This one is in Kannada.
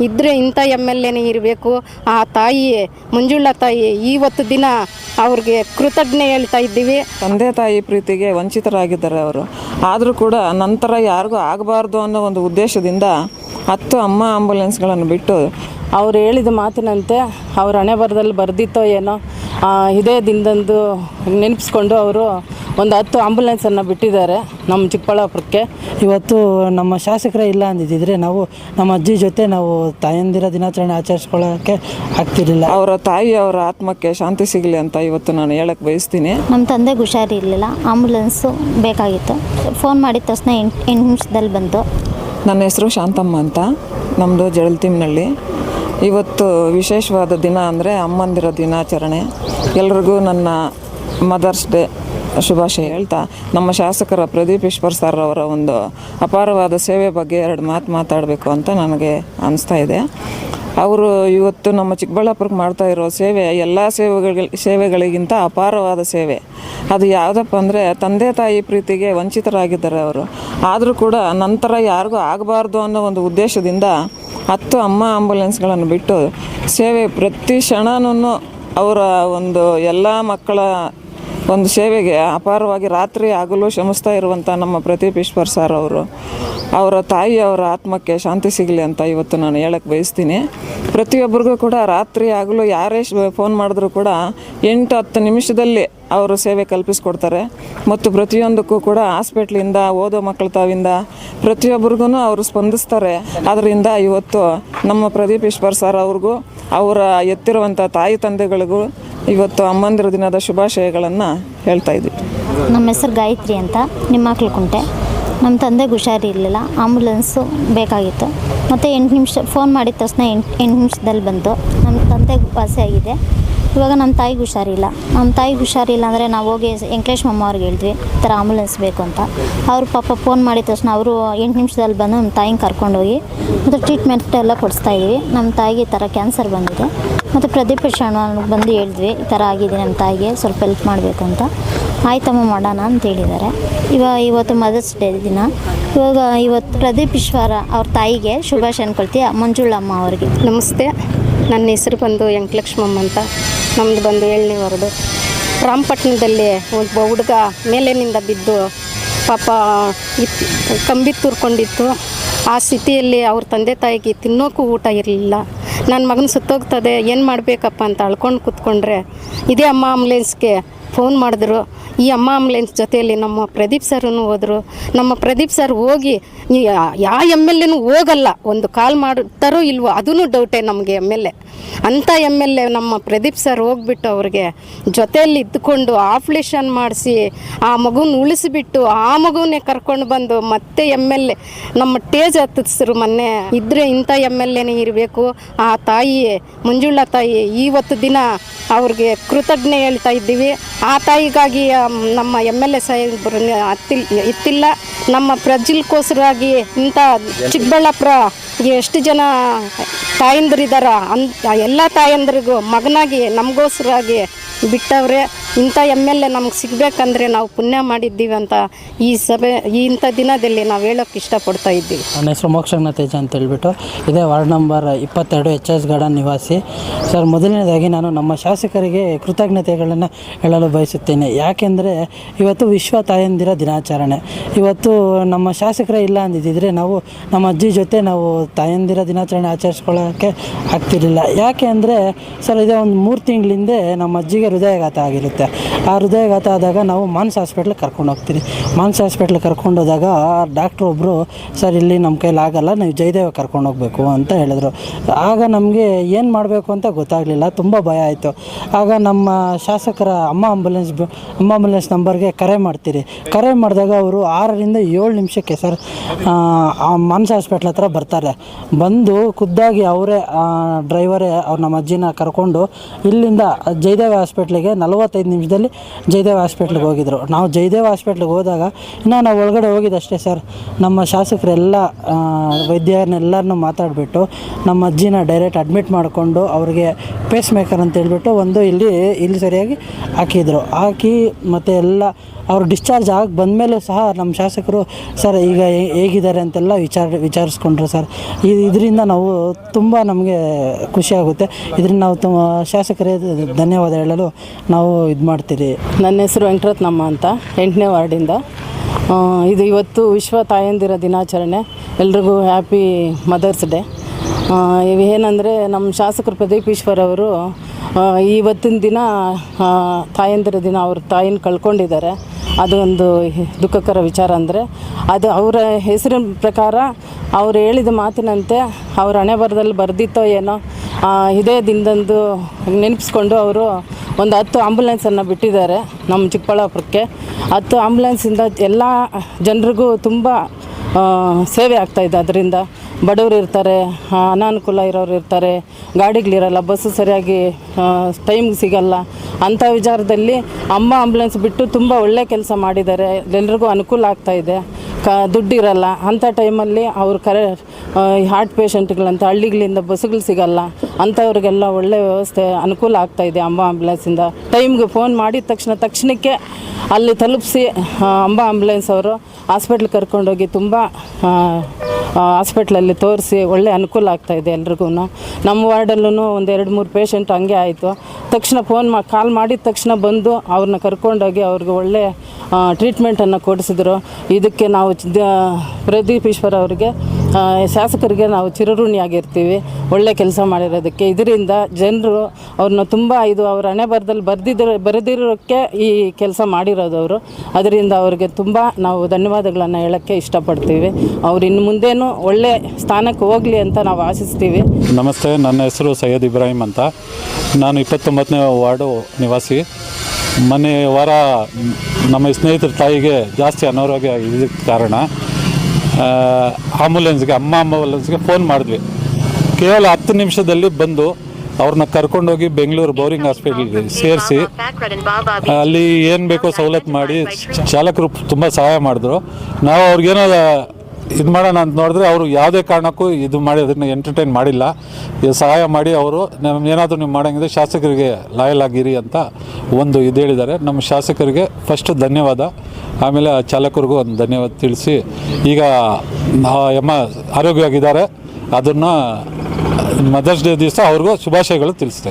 ಇದ್ರೆ ಇಂಥ ಎಂ ಎಲ್ ಎನೇ ಇರಬೇಕು. ಆ ತಾಯಿ ಮಂಜುಳಾ ತಾಯಿ ಇವತ್ತು ದಿನ ಅವ್ರಿಗೆ ಕೃತಜ್ಞ ಹೇಳ್ತಾ ಇದ್ದೀವಿ. ತಂದೆ ತಾಯಿ ಪ್ರೀತಿಗೆ ವಂಚಿತರಾಗಿದ್ದಾರೆ ಅವರು. ಆದರೂ ಕೂಡ ನಂತರ ಯಾರಿಗೂ ಆಗಬಾರ್ದು ಅನ್ನೋ ಒಂದು ಉದ್ದೇಶದಿಂದ ಹತ್ತು ಅಮ್ಮ ಆಂಬುಲೆನ್ಸ್ಗಳನ್ನು ಬಿಟ್ಟು ಅವ್ರು ಹೇಳಿದ ಮಾತಿನಂತೆ ಅವ್ರ ಹಣೆ ಬರದಲ್ಲಿ ಬರೆದಿತ್ತೋ ಏನೋ ಆ, ಇದೇ ದಿನದಂದು ನೆನಪಿಸ್ಕೊಂಡು ಅವರು ಒಂದು ಹತ್ತು ಆಂಬುಲೆನ್ಸನ್ನು ಬಿಟ್ಟಿದ್ದಾರೆ ನಮ್ಮ ಚಿಕ್ಕಬಳ್ಳಾಪುರಕ್ಕೆ. ಇವತ್ತು ನಮ್ಮ ಶಾಸಕರೇ ಇಲ್ಲ ಅಂದಿದ್ದಿದ್ರೆ ನಾವು ನಮ್ಮ ಅಜ್ಜಿ ಜೊತೆ ನಾವು ತಾಯಂದಿರ ದಿನಾಚರಣೆ ಆಚರಿಸ್ಕೊಳ್ಳೋಕ್ಕೆ ಆಗ್ತಿರಲಿಲ್ಲ. ಅವರ ತಾಯಿ ಅವರ ಆತ್ಮಕ್ಕೆ ಶಾಂತಿ ಸಿಗಲಿ ಅಂತ ಇವತ್ತು ನಾನು ಹೇಳಕ್ಕೆ ಬಯಸ್ತೀನಿ. ನಮ್ಮ ತಂದೆಗೆ ಹುಷಾರಿರಲಿಲ್ಲ ಆಂಬುಲೆನ್ಸು ಬೇಕಾಗಿತ್ತು. ಫೋನ್ ಮಾಡಿದ ತಕ್ಷಣ ಎಂಟು ಎಂಟು ನಿಮಿಷದಲ್ಲಿ ಬಂತು. ನನ್ನ ಹೆಸರು ಶಾಂತಮ್ಮ ಅಂತ ನಮ್ಮದು ಜಳತಿಮ್ನಳ್ಳಿ ಇವತ್ತು ವಿಶೇಷವಾದ ದಿನ ಅಂದರೆ ಅಮ್ಮಂದಿರ ದಿನಾಚರಣೆ. ಎಲ್ರಿಗೂ ನನ್ನ ಮದರ್ಸ್ ಡೇ. ಶುಭಾಶಯ ಹೇಳ್ತಾ, ನಮ್ಮ ಶಾಸಕರ ಪ್ರದೀಪ್ ಈಶ್ವರ್ ಸರ್ ಅವರ ಒಂದು ಅಪಾರವಾದ ಸೇವೆ ಬಗ್ಗೆ ಎರಡು ಮಾತು ಮಾತಾಡಬೇಕು ಅಂತ ನನಗೆ ಅನಿಸ್ತಾ ಇದೆ. ಅವರು ಇವತ್ತು ನಮ್ಮ ಚಿಕ್ಕಬಳ್ಳಾಪುರಕ್ಕೆ ಮಾಡ್ತಾ ಇರೋ ಸೇವೆ, ಎಲ್ಲ ಸೇವೆಗಳಿಗೆ, ಸೇವೆಗಳಿಗಿಂತ ಅಪಾರವಾದ ಸೇವೆ. ಅದು ಯಾವುದಪ್ಪ ಅಂದರೆ, ತಂದೆ ತಾಯಿ ಪ್ರೀತಿಗೆ ವಂಚಿತರಾಗಿದ್ದಾರೆ ಅವರು. ಆದರೂ ಕೂಡ ನಂತರ ಯಾರಿಗೂ ಆಗಬಾರ್ದು ಅನ್ನೋ ಒಂದು ಉದ್ದೇಶದಿಂದ ಹತ್ತು ಅಮ್ಮ ಆಂಬುಲೆನ್ಸ್ಗಳನ್ನು ಬಿಟ್ಟು ಸೇವೆ ಪ್ರತಿ ಕ್ಷಣನೂ ಅವರ ಒಂದು ಎಲ್ಲ ಮಕ್ಕಳ ಒಂದು ಸೇವೆಗೆ ಅಪಾರವಾಗಿ ರಾತ್ರಿ ಆಗಲು ಶ್ರಮಿಸ್ತಾ ಇರುವಂಥ ನಮ್ಮ ಪ್ರದೀಪ್ ಈಶ್ವರ್ ಸರ್ ಅವರು, ಅವರ ತಾಯಿ ಅವರ ಆತ್ಮಕ್ಕೆ ಶಾಂತಿ ಸಿಗಲಿ ಅಂತ ಇವತ್ತು ನಾನು ಹೇಳಕ್ಕೆ ಬಯಸ್ತೀನಿ. ಪ್ರತಿಯೊಬ್ಬರಿಗೂ ಕೂಡ ರಾತ್ರಿ ಆಗಲು ಯಾರೇ ಫೋನ್ ಮಾಡಿದ್ರು ಕೂಡ ಎಂಟು ಹತ್ತು ನಿಮಿಷದಲ್ಲಿ ಅವರು ಸೇವೆ ಕಲ್ಪಿಸ್ಕೊಡ್ತಾರೆ. ಮತ್ತು ಪ್ರತಿಯೊಂದಕ್ಕೂ ಕೂಡ ಹಾಸ್ಪಿಟ್ಲಿಂದ, ಓದೋ ಮಕ್ಕಳ ತಾವಿಂದ ಪ್ರತಿಯೊಬ್ಬರಿಗೂ ಅವರು ಸ್ಪಂದಿಸ್ತಾರೆ. ಅದರಿಂದ ಇವತ್ತು ನಮ್ಮ ಪ್ರದೀಪ್ ಈಶ್ವರ್ ಸರ್ ಅವ್ರಿಗೂ, ಅವರ ಎತ್ತಿರುವಂಥ ತಾಯಿ ತಂದೆಗಳಿಗೂ ಇವತ್ತು ಅಮ್ಮಂದಿರ ದಿನದ ಶುಭಾಶಯಗಳನ್ನು ಹೇಳ್ತಾ ಇದ್ವಿ. ನಮ್ಮ ಹೆಸರು ಗಾಯತ್ರಿ ಅಂತ, ನಿಮ್ಮ ಕುಂಟೆ. ನಮ್ಮ ತಂದೆಗೆ ಹುಷಾರಿರಲಿಲ್ಲ ಆಂಬುಲೆನ್ಸು ಬೇಕಾಗಿತ್ತು. ಮತ್ತು ಎಂಟು ನಿಮಿಷ ಫೋನ್ ಮಾಡಿದ ತಕ್ಷಣ ಎಂಟು ಎಂಟು ನಿಮಿಷದಲ್ಲಿ ಬಂತು. ನಮ್ಮ ತಂದೆಗೆ ವಾಸಿ ಆಗಿದೆ. ಇವಾಗ ನಮ್ಮ ತಾಯಿಗೆ ಹುಷಾರಿಲ್ಲ. ನಮ್ಮ ತಾಯಿಗೆ ಹುಷಾರಿಲ್ಲ ಅಂದರೆ ನಾವು ಹೋಗಿ ವೆಂಕಟೇಶ್ ಮಮ್ಮ ಅವ್ರಿಗೆ ಹೇಳಿದ್ವಿ, ಈ ಥರ ಆಂಬುಲೆನ್ಸ್ ಬೇಕು ಅಂತ. ಅವರು ಪಾಪ ಫೋನ್ ಮಾಡಿದ ತಕ್ಷಣ ಅವರು ಎಂಟು ನಿಮಿಷದಲ್ಲಿ ಬಂದು ನಮ್ಮ ತಾಯಿನ ಕರ್ಕೊಂಡೋಗಿ ಮತ್ತು ಟ್ರೀಟ್ಮೆಂಟ್ ಎಲ್ಲ ಕೊಡಿಸ್ತಾ ಇದ್ವಿ. ನಮ್ಮ ತಾಯಿಗೆ ಈ ಥರ ಕ್ಯಾನ್ಸರ್ ಬಂದಿದೆ. ಮತ್ತು ಪ್ರದೀಪ್ ಶರ್ಮನಿಗೆ ಬಂದು ಹೇಳಿದ್ವಿ, ಈ ಥರ ಆಗಿದೆ ನಮ್ಮ ತಾಯಿಗೆ, ಸ್ವಲ್ಪ ಹೆಲ್ಪ್ ಮಾಡಬೇಕು ಅಂತ. ಆಯ್ತಮ್ಮ ಮಾಡೋಣ ಅಂತ ಹೇಳಿದ್ದಾರೆ. ಇವಾಗ ಇವತ್ತು ಮದರ್ಸ್ ಡೇ ದಿನ. ಇವಾಗ ಇವತ್ತು ಪ್ರದೀಪ್ ಈಶ್ವರ ಅವ್ರ ತಾಯಿಗೆ ಶುಭಾಶಯ ಕೊಡ್ತೀವಿ ಮಂಜುಳಮ್ಮ ಅವ್ರಿಗೆ. ನಮಸ್ತೆ. ನನ್ನ ಹೆಸರು ಬಂದು ವೆಂಕಟಲಕ್ಷ್ಮಮ್ಮ ಅಂತ. ನಮ್ಮದು ಬಂದು ಏಳನೇ ವಾರ್ಡು ರಾಮಪಟ್ಟಣದಲ್ಲಿ ಒಬ್ಬ ಹುಡುಗ ಮೇಲಿನಿಂದ ಬಿದ್ದು ಪಾಪ ಇತ್ತು ಕಂಬಿ ತುರ್ಕೊಂಡಿತ್ತು ಆ ಸ್ಥಿತಿಯಲ್ಲಿ ಅವ್ರ ತಂದೆ ತಾಯಿಗೆ ತಿನ್ನೋಕ್ಕೂ ಊಟ ಇರಲಿಲ್ಲ. ನನ್ನ ಮಗನ ಸುತ್ತೋಗ್ತದೆ, ಏನು ಮಾಡಬೇಕಪ್ಪ ಅಂತ ಅಳ್ಕೊಂಡು ಕೂತ್ಕೊಂಡ್ರೆ, ಇದೇ ಅಮ್ಮ ಆಂಬುಲೆನ್ಸ್ಗೆ ಫೋನ್ ಮಾಡಿದ್ರು. ಈ ಅಮ್ಮ ಆಂಬುಲೆನ್ಸ್ ಜೊತೆಯಲ್ಲಿ ನಮ್ಮ ಪ್ರದೀಪ್ ಸರೂ ಹೋದರು. ನಮ್ಮ ಪ್ರದೀಪ್ ಸರ್ ಹೋಗಿ ಯಾವ ಎಂ ಎಲ್ ಎನೂ ಹೋಗಲ್ಲ, ಒಂದು ಕಾಲ್ ಮಾಡ್ತಾರೋ ಇಲ್ವೋ ಅದೂ ಡೌಟೇ ನಮಗೆ ಎಂ ಎಲ್ ಎ. ಅಂಥ ಎಂ ಎಲ್ ಎ ನಮ್ಮ ಪ್ರದೀಪ್ ಸರ್ ಹೋಗ್ಬಿಟ್ಟು ಅವ್ರಿಗೆ ಜೊತೆಯಲ್ಲಿ ಇದ್ದುಕೊಂಡು ಆಪ್ರೇಷನ್ ಮಾಡಿಸಿ, ಆ ಮಗುನ ಉಳಿಸಿಬಿಟ್ಟು, ಆ ಮಗುವನ್ನೇ ಕರ್ಕೊಂಡು ಬಂದು ಮತ್ತೆ ಎಂ ಎಲ್ ಎ, ನಮ್ಮ ಟೇಜ್ ಹತ್ತಿಸ್ರು ಮೊನ್ನೆ ಇದ್ರೆ ಇಂಥ ಎಂ ಎಲ್ ಎನೇ ಇರಬೇಕು ತಾಯಿ ಮಂಜುಳಾ ತಾಯಿ ಇವತ್ತು ದಿನ ಅವ್ರಿಗೆ ಕೃತಜ್ಞೆ ಹೇಳ್ತಾ ಇದ್ದೀವಿ. ಆ ತಾಯಿಗಾಗಿ ನಮ್ಮ ಎಂ ಎಲ್ ಎ ಸಾಹೇಬ್ರು ಇತ್ತಿಲ್ಲ, ನಮ್ಮ ಪ್ರಜಲ್ಕೋಸ್ಕರವಾಗಿ ಇಂಥ ಚಿಕ್ಕಬಳ್ಳಾಪುರ ಎಷ್ಟು ಜನ ತಾಯಂದ್ರಿದ್ದಾರ ಅನ್ ಎಲ್ಲ ತಾಯಂದ್ರಿಗೂ ಮಗನಾಗಿ ನಮಗೋಸ್ಕರಾಗಿ ಬಿಟ್ಟವ್ರೆ. ಇಂಥ ಎಂ ಎಲ್ ಎ ನಮ್ಗೆ ಸಿಗಬೇಕಂದ್ರೆ ನಾವು ಪುಣ್ಯ ಮಾಡಿದ್ದೀವಿ ಅಂತ ಈ ಸಭೆ, ಈ ಇಂಥ ದಿನದಲ್ಲಿ ನಾವು ಹೇಳೋಕ್ಕೆ ಇಷ್ಟಪಡ್ತಾ ಇದ್ದೀವಿ. ನನ್ನ ಹೆಸರು ಮೋಕ್ಷಜ್ಞ ತೇಜ ಅಂತ ಹೇಳ್ಬಿಟ್ಟು, ಇದೇ ವಾರ್ಡ್ ನಂಬರ್ ಇಪ್ಪತ್ತೆರಡು ಎಚ್ ಎಸ್ ಗಾರ್ಡನ್ ನಿವಾಸಿ. ಸರ್, ಮೊದಲನೇದಾಗಿ ನಾನು ನಮ್ಮ ಶಾಸಕರಿಗೆ ಕೃತಜ್ಞತೆಗಳನ್ನು ಹೇಳಲು ಬಯಸುತ್ತೇನೆ. ಯಾಕೆಂದರೆ ಇವತ್ತು ವಿಶ್ವ ತಾಯಂದಿರ ದಿನಾಚರಣೆ. ಇವತ್ತು ನಮ್ಮ ಶಾಸಕರೇ ಇಲ್ಲ ಅಂದಿದ್ದಿದ್ರೆ ನಾವು ನಮ್ಮ ಅಜ್ಜಿ ಜೊತೆ ನಾವು ತಾಯಂದಿರ ದಿನಾಚರಣೆ ಆಚರಿಸ್ಕೊಳ್ಳೋಕ್ಕೆ ಆಗ್ತಿರಲಿಲ್ಲ. ಯಾಕೆ ಅಂದರೆ ಸರ್, ಇದೇ ಒಂದು ಮೂರು ತಿಂಗಳಿಂದೆ ನಮ್ಮ ಅಜ್ಜಿಗೆ ಹೃದಯಾಘಾತ ಆಗಿರುತ್ತೆ. ಆ ಹೃದಯಾಘಾತ ಆದಾಗ ನಾವು ಮಾನ್ಸ್ ಹಾಸ್ಪಿಟ್ಲಿಗೆ ಕರ್ಕೊಂಡು ಹೋಗ್ತೀವಿ ಮಾನ್ಸ್ ಹಾಸ್ಪಿಟ್ಲಿಗೆ ಕರ್ಕೊಂಡು ಹೋದಾಗ ಡಾಕ್ಟ್ರ್ ಒಬ್ಬರು ಸರ್, ಇಲ್ಲಿ ನಮ್ಮ ಕೈಲಿ ಆಗಲ್ಲ, ನೀವು ಜಯದೇವ ಕರ್ಕೊಂಡು ಹೋಗಬೇಕು, ಅಂತ ಹೇಳಿದ್ರು. ಆಗ ನಮಗೆ ಏನು ಮಾಡಬೇಕು ಅಂತ ಗೊತ್ತಾಗಲಿಲ್ಲ. ತುಂಬ ಭಯ ಆಯಿತು. ಆಗ ನಮ್ಮ ಶಾಸಕರ ಅಮ್ಮ ಆಂಬುಲೆನ್ಸ್ ಅಮ್ಮ ಆಂಬುಲೆನ್ಸ್ ನಂಬರ್ಗೆ ಕರೆ ಮಾಡ್ತೀರಿ. ಕರೆ ಮಾಡಿದಾಗ ಅವರು ಆರರಿಂದ ಏಳು ನಿಮಿಷಕ್ಕೆ, ಸರ್ ಮಾನ್ಸ್ ಹಾಸ್ಪಿಟ್ಲ್ ಹತ್ರ ಬರ್ತಾರೆ. ಬಂದು ಖುದ್ದಾಗಿ ಅವರೇ ಡ್ರೈವರೇ, ಅವ್ರು ನಮ್ಮ ಅಜ್ಜಿನ ಕರ್ಕೊಂಡು ಇಲ್ಲಿಂದ ಜಯದೇವ ಹಾಸ್ಪಿಟ್ಲಿಗೆ ನಲವತ್ತೈದು ನಿಮಿಷದಲ್ಲಿ ಜಯದೇವ್ ಹಾಸ್ಪಿಟ್ಲಿಗೆ ಹೋಗಿದ್ರು. ನಾವು ಜಯದೇವ್ ಹಾಸ್ಪಿಟ್ಲಿಗೆ ಹೋದಾಗ ಇನ್ನೂ ನಾವು ಒಳಗಡೆ ಹೋಗಿದ್ದಷ್ಟೇ ಸರ್ ನಮ್ಮ ಶಾಸಕರೆಲ್ಲ ವೈದ್ಯರನ್ನೆಲ್ಲರನ್ನೂ ಮಾತಾಡಿಬಿಟ್ಟು ನಮ್ಮ ಅಜ್ಜಿನ ಡೈರೆಕ್ಟ್ ಅಡ್ಮಿಟ್ ಮಾಡಿಕೊಂಡು ಅವ್ರಿಗೆ ಪೇಸ್ ಮೇಕರ್ ಅಂತ ಹೇಳ್ಬಿಟ್ಟು ಒಂದು ಇಲ್ಲಿ ಇಲ್ಲಿ ಸರಿಯಾಗಿ ಹಾಕಿದರು. ಹಾಕಿ ಮತ್ತು ಎಲ್ಲ ಅವರು ಡಿಸ್ಚಾರ್ಜ್ ಆಗಿ ಬಂದಮೇಲೂ ಸಹ ನಮ್ಮ ಶಾಸಕರು ಸರ್ ಈಗ ಹೇಗಿದ್ದಾರೆ? ಅಂತೆಲ್ಲ ವಿಚಾರ, ವಿಚಾರಿಸ್ಕೊಂಡ್ರು ಸರ್ ಇದರಿಂದ ನಾವು ತುಂಬ ನಮಗೆ ಖುಷಿಯಾಗುತ್ತೆ ಇದರಿಂದ ನಾವು ತುಂಬ ಶಾಸಕರೇ, ಧನ್ಯವಾದ ಹೇಳಲು ನಾವು ಇದು ಮಾಡ್ತೀರಿ ನನ್ನ ಹೆಸರು ವೆಂಕಟರತ್ನಮ್ಮ ಅಂತ, ಎಂಟನೇ ವಾರ್ಡಿಂದ. ಇದು ಇವತ್ತು ವಿಶ್ವ ತಾಯಂದಿರ ದಿನಾಚರಣೆ. ಎಲ್ರಿಗೂ ಹ್ಯಾಪಿ ಮದರ್ಸ್ ಡೇ. ಏನಂದರೆ ನಮ್ಮ ಶಾಸಕರು ಪ್ರದೀಪ್ ಈಶ್ವರ್ ಅವರು ಇವತ್ತಿನ ದಿನ ತಾಯಂದಿರ ದಿನ ಅವ್ರ ತಾಯಿನ ಕಳ್ಕೊಂಡಿದ್ದಾರೆ. ಅದು ಒಂದು ದುಃಖಕರ ವಿಚಾರ ಅಂದರೆ, ಅದು ಅವರ ಹೆಸರಿನ ಪ್ರಕಾರ ಅವ್ರು ಹೇಳಿದ ಮಾತಿನಂತೆ ಅವ್ರ ಹಣೆ ಬರದಲ್ಲಿ ಬರೆದಿತ್ತೋ ಏನೋ ಇದೇ ದಿನದಂದು ನೆನಪಿಸ್ಕೊಂಡು ಅವರು ಒಂದು ಹತ್ತು ಆಂಬುಲೆನ್ಸನ್ನು ಬಿಟ್ಟಿದ್ದಾರೆ ನಮ್ಮ ಚಿಕ್ಕಬಳ್ಳಾಪುರಕ್ಕೆ. ಹತ್ತು ಆಂಬುಲೆನ್ಸಿಂದ ಎಲ್ಲ ಜನರಿಗೂ ತುಂಬ ಸೇವೆ ಆಗ್ತಾಯಿದೆ ಅದರಿಂದ. ಬಡವರು ಇರ್ತಾರೆ ಅನಾನುಕೂಲ ಇರೋರು ಇರ್ತಾರೆ, ಗಾಡಿಗಳಿರಲ್ಲ ಬಸ್ಸು ಸರಿಯಾಗಿ ಟೈಮ್ಗೆ ಸಿಗಲ್ಲ. ಅಂಥ ವಿಚಾರದಲ್ಲಿ ಅಮ್ಮ ಆಂಬುಲೆನ್ಸ್ ಬಿಟ್ಟು ತುಂಬ ಒಳ್ಳೆ ಕೆಲಸ ಮಾಡಿದ್ದಾರೆ. ಎಲ್ಲರಿಗೂ ಅನುಕೂಲ ಆಗ್ತಾಯಿದೆ ಕ ದುಡ್ಡಿರಲ್ಲ ಅಂಥ ಟೈಮಲ್ಲಿ ಅವ್ರು ಕರೆ ಹಾರ್ಟ್ ಪೇಷಂಟ್ಗಳಂತ ಹಳ್ಳಿಗಳಿಂದ ಬಸ್ಸುಗಳು ಸಿಗಲ್ಲ, ಅಂಥವ್ರಿಗೆಲ್ಲ ಒಳ್ಳೆ ವ್ಯವಸ್ಥೆ ಅನುಕೂಲ ಆಗ್ತಾಯಿದೆ ಅಂಬ ಆಂಬುಲೆನ್ಸಿಂದ ಟೈಮ್ಗೆ ಫೋನ್ ಮಾಡಿದ ತಕ್ಷಣ, ತಕ್ಷಣಕ್ಕೆ ಅಲ್ಲಿ ತಲುಪಿಸಿ ಅಂಬ ಆಂಬುಲೆನ್ಸ್ ಅವರು ಹಾಸ್ಪಿಟ್ಲ್ ಕರ್ಕೊಂಡೋಗಿ ತುಂಬ ಹಾಸ್ಪಿಟ್ಲಲ್ಲಿ ತೋರಿಸಿ ಒಳ್ಳೆ ಅನುಕೂಲ ಆಗ್ತಾಯಿದೆ ಎಲ್ರಿಗೂ. ನಮ್ಮ ವಾರ್ಡಲ್ಲೂ ಒಂದು ಎರಡು ಮೂರು ಪೇಷಂಟ್ ಹಂಗೆ ಆಯಿತು. ತಕ್ಷಣ ಫೋನ್ ಮಾ ಕಾಲ್ ಮಾಡಿದ ತಕ್ಷಣ ಬಂದು ಅವ್ರನ್ನ ಕರ್ಕೊಂಡೋಗಿ ಅವ್ರಿಗೆ ಒಳ್ಳೆ ಟ್ರೀಟ್ಮೆಂಟನ್ನು ಕೊಡಿಸಿದ್ರು. ಇದಕ್ಕೆ ನಾವು ಪ್ರದೀಪ್ ಈಶ್ವರ್ ಅವರಿಗೆ ಶಾಸಕರಿಗೆ ನಾವು ಚಿರಋಣಿಯಾಗಿರ್ತೀವಿ ಒಳ್ಳೆ ಕೆಲಸ ಮಾಡಿರೋದಕ್ಕೆ. ಇದರಿಂದ ಜನರು ಅವ್ರನ್ನ ತುಂಬ ಇದು ಅವ್ರ ಹಣೆ ಬರದಲ್ಲಿ ಬರೆದಿದ್ದ ಬರೆದಿರೋಕ್ಕೆ ಈ ಕೆಲಸ ಮಾಡಿರೋದು ಅವರು. ಅದರಿಂದ ಅವ್ರಿಗೆ ತುಂಬ ನಾವು ಧನ್ಯವಾದಗಳನ್ನು ಹೇಳೋಕ್ಕೆ ಇಷ್ಟಪಡ್ತೀವಿ. ಅವ್ರು ಇನ್ನು ಮುಂದೇನು ಒಳ್ಳೆ ಸ್ಥಾನಕ್ಕೆ ಹೋಗಲಿ ಅಂತ ನಾವು ಆಶಿಸ್ತೀವಿ. ನಮಸ್ತೆ, ನನ್ನ ಹೆಸರು ಸೈಯದ್ ಇಬ್ರಾಹಿಂ ಅಂತ. ನಾನು ಇಪ್ಪತ್ತೊಂಬತ್ತನೇ ವಾರ್ಡು ನಿವಾಸಿ. ಮನೆ ವಾರ ನಮ್ಮ ಸ್ನೇಹಿತರ ತಾಯಿಗೆ ಜಾಸ್ತಿ ಅನಾರೋಗ್ಯ ಇದಕ್ಕೆ ಕಾರಣ ಆಂಬುಲೆನ್ಸ್ಗೆ ಅಮ್ಮ ಆಂಬುಲೆನ್ಸ್ಗೆ ಫೋನ್ ಮಾಡಿದ್ವಿ. ಕೇವಲ ಹತ್ತು ನಿಮಿಷದಲ್ಲಿ ಬಂದು ಅವ್ರನ್ನ ಕರ್ಕೊಂಡೋಗಿ ಬೆಂಗಳೂರು ಬೌರಿಂಗ್ ಹಾಸ್ಪಿಟಲ್ಗೆ ಸೇರಿಸಿ ಅಲ್ಲಿ ಏನು ಬೇಕೋ ಸವಲತ್ತು ಮಾಡಿ ಚಾಲಕರು ತುಂಬ ಸಹಾಯ ಮಾಡಿದ್ರು. ನಾವು ಅವ್ರಿಗೇನೋ ಇದು ಮಾಡೋಣ ಅಂತ ನೋಡಿದ್ರೆ ಅವರು ಯಾವುದೇ ಕಾರಣಕ್ಕೂ ಇದು ಮಾಡಿ ಅದನ್ನು ಎಂಟರ್ಟೈನ್ ಮಾಡಿಲ್ಲ. ಸಹಾಯ ಮಾಡಿ ಅವರು ಏನಾದರೂ ನೀವು ಮಾಡೋಂಗಿದ್ರೆ ಶಾಸಕರಿಗೆ ಲಾಯಲ್ ಆಗಿರಿ ಅಂತ ಒಂದು ಇದು ಹೇಳಿದ್ದಾರೆ. ನಮ್ಮ ಶಾಸಕರಿಗೆ ಫಸ್ಟ್ ಧನ್ಯವಾದ. ಆಮೇಲೆ ಆ ಚಾಲಕರಿಗೂ ಒಂದು ಧನ್ಯವಾದ ತಿಳಿಸಿ, ಈಗ ಎಮ್ಮ ಆರೋಗ್ಯವಾಗಿದ್ದಾರೆ. ಅದನ್ನು ಮದರ್ಸ್ ಡೇ ದಿವಸ ಅವ್ರಿಗೂ ಶುಭಾಶಯಗಳು ತಿಳಿಸ್ತಾ